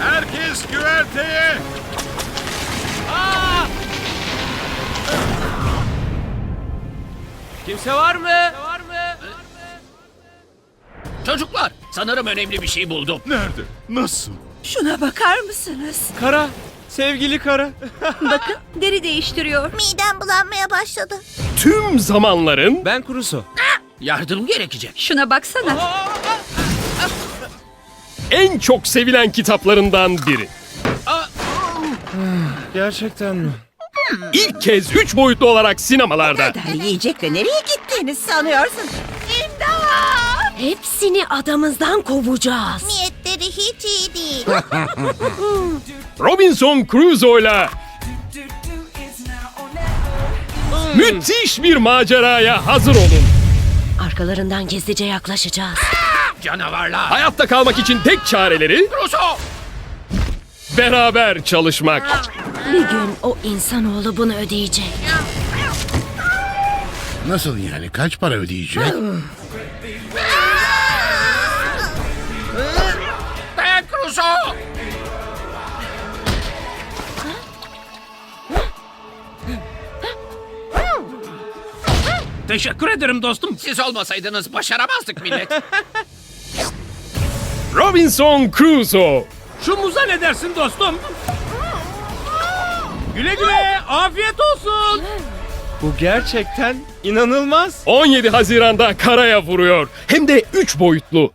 Herkes güverteye. Kimse var mı? Var mı? Çocuklar, sanırım önemli bir şey buldum. Nerede? Nasıl? Şuna bakar mısınız? Kara. Sevgili Kara. Bakın deri değiştiriyor. Midem bulanmaya başladı. Tüm zamanların Ben Kuruso. Yardım gerekecek. Şuna baksana. En çok sevilen kitaplarından biri. Gerçekten mi? İlk kez 3 boyutlu olarak sinemalarda. Yiyecekle nereye gittiğini sanıyorsun? Hepsini adamızdan kovacağız. Niyetleri hiç iyi değil. Robinson Crusoe'la müthiş bir maceraya hazır olun. Arkalarından gizlice yaklaşacağız. Canavarlar. Hayatta kalmak için tek çareleri Russo! beraber çalışmak. Bir gün o insanoğlu bunu ödeyecek. Nasıl yani? Kaç para ödeyecek? Dayan Russo! Teşekkür ederim dostum. Siz olmasaydınız başaramazdık millet. Robinson Crusoe. Şu muza ne dersin dostum? Güle güle. Afiyet olsun. Bu gerçekten inanılmaz. 17 Haziran'da karaya vuruyor. Hem de 3 boyutlu.